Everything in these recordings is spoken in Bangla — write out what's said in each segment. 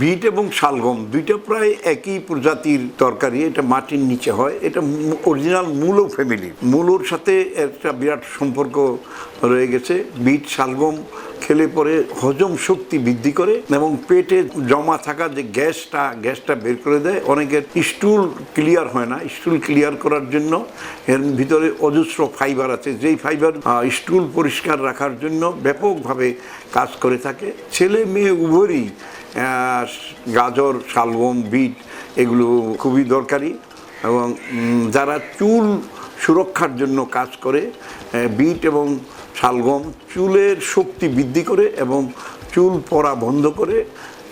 বিট এবং শালগম দুইটা প্রায় একই প্রজাতির তরকারি, এটা মাটির নিচে হয়। এটা অরিজিনাল মূলো ফ্যামিলি মূলোর সাথে একটা বিরাট সম্পর্ক রয়ে গেছে। বিট, শালগম খেলে পরে হজম শক্তি বৃদ্ধি করে এবং পেটে জমা থাকা যে গ্যাসটা গ্যাসটা বের করে দেয়, অনেকের স্টুল ক্লিয়ার হয় না। স্টুল ক্লিয়ার করার জন্য এর ভিতরে অজস্র ফাইবার আছে। যেই ফাইবার স্টুল পরিষ্কার রাখার জন্য ব্যাপকভাবে কাজ করে থাকে। ছেলে মেয়ে উভয়ই গাজর, শালগম, বিট এগুলো খুবই দরকারি এবং যারা চুল সুরক্ষার জন্য কাজ করে বিট এবং শালগম চুলের শক্তি বৃদ্ধি করে এবং চুল পরা বন্ধ করে,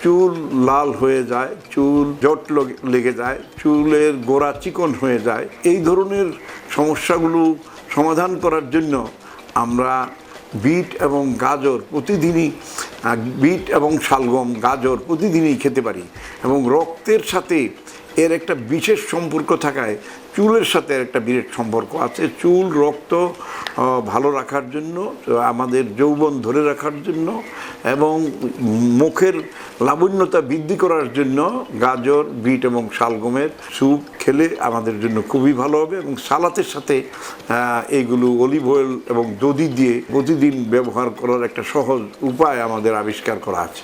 চুল লাল হয়ে যায়, চুল জট লগে- যায়, চুলের গোড়া চিকন হয়ে যায়, এই ধরনের সমস্যাগুলো সমাধান করার জন্য আমরা বিট এবং গাজর প্রতিদিনই বিট এবং শালগম, গাজর প্রতিদিনই খেতে পারি এবং রক্তের সাথে এর একটা বিশেষ সম্পর্ক থাকায় চুলের সাথে একটা বিরাট সম্পর্ক আছে। চুল, রক্ত ভালো রাখার জন্য, আমাদের যৌবন ধরে রাখার জন্য এবং মুখের লাবণ্যতা বৃদ্ধি করার জন্য গাজর, বিট এবং শালগমের স্যুপ খেলে আমাদের জন্য খুবই ভালো হবে এবং সালাতের সাথে এইগুলো অলিভ অয়েল এবং দধি দিয়ে প্রতিদিন ব্যবহার করার একটা সহজ উপায় আমাদের আবিষ্কার করা আছে।